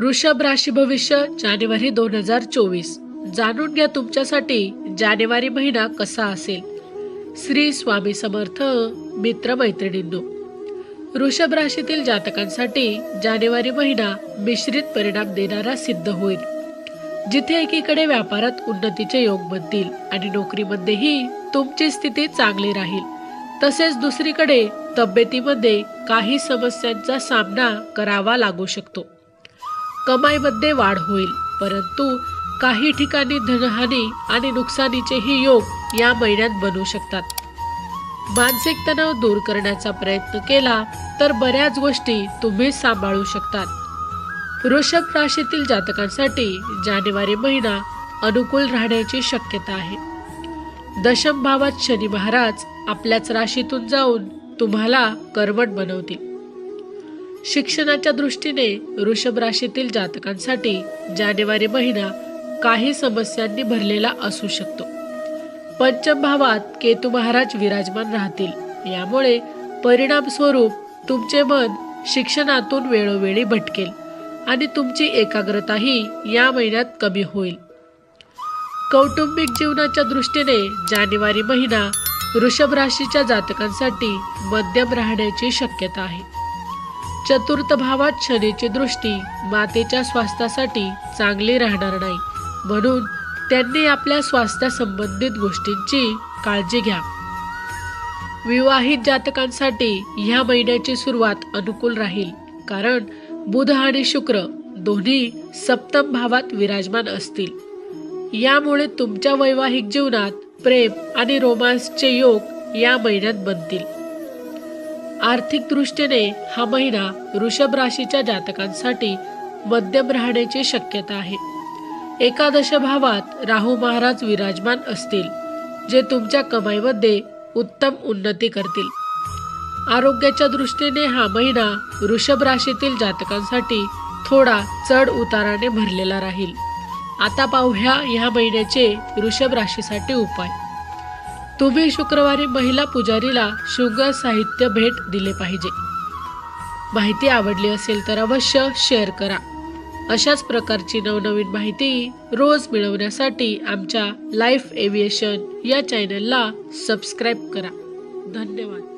वृषभ राशी भविष्य जानेवारी दोन हजार चोवीस. जाणून घ्या तुमच्यासाठी जानेवारी महिना कसा असेल. श्री स्वामी समर्थ मित्र मैत्रिणींनो वृषभ राशीतील जातकांसाठी जानेवारी महिना मिश्रित परिणाम देणारा सिद्ध होईल. जिथे एकीकडे व्यापारात उन्नतीचे योग बनतील आणि नोकरीमध्येही तुमची स्थिती चांगली राहील. तसेच दुसरीकडे तब्येतीमध्ये काही समस्यांचा सामना करावा लागू शकतो. कमाईमध्ये वाढ होईल. परंतु काही ठिकाणी धनहानी आणि नुकसानीचेही योग या महिन्यात बनू शकतात. मानसिक तणाव दूर करण्याचा प्रयत्न केला तर बऱ्याच गोष्टी तुम्ही सांभाळू शकतात. वृषभ राशीतील जातकांसाठी जानेवारी महिना अनुकूल राहण्याची शक्यता आहे. दशम भावात शनी महाराज आपल्याच राशीतून जाऊन तुम्हाला करवट बनवतील. शिक्षणाच्या दृष्टीने वृषभ राशीतील जातकांसाठी जानेवारी महिना काही समस्यांनी भरलेला असू शकतो. पंचम भावात केतू महाराज विराजमान राहतील. यामुळे परिणाम स्वरूप तुमचे मन शिक्षणातून वेळोवेळी भटकेल आणि तुमची एकाग्रताही या महिन्यात कमी होईल. कौटुंबिक जीवनाच्या दृष्टीने जानेवारी महिना वृषभ राशीच्या जातकांसाठी मध्यम राहण्याची शक्यता आहे. चतुर्थ भावात शनीची दृष्टी मातेच्या स्वास्थ्यासाठी चांगली राहणार नाही. म्हणून त्यांनी आपल्या स्वास्थ्यासंबंधित गोष्टींची काळजी घ्या. विवाहित जातकांसाठी ह्या महिन्याची सुरुवात अनुकूल राहील. कारण बुध आणि शुक्र दोन्ही सप्तम भावात विराजमान असतील. यामुळे तुमच्या वैवाहिक जीवनात प्रेम आणि रोमांसचे योग या महिन्यात बनतील. आर्थिक दृष्टीने हा महिना वृषभ राशीच्या जातकांसाठी मध्यम राहण्याची शक्यता आहे. एकादश भावात राहू महाराज विराजमान असतील जे तुमच्या कमाईमध्ये उत्तम उन्नती करतील. आरोग्याच्या दृष्टीने हा महिना वृषभ राशीतील जातकांसाठी थोडा चढ उताराने भरलेला राहील. आता पाहूया ह्या महिन्याचे वृषभ राशीसाठी उपाय. तुम्ही शुक्रवारी महिला पुजारीला शुगर साहित्य भेट दिले पाहिजे. माहिती आवडली असेल तर अवश्य शेअर करा. अशाच प्रकारची नवनवीन माहिती रोज मिळवण्यासाठी आमच्या लाईफ एव्हिएशन या चॅनलला सबस्क्राईब करा. धन्यवाद.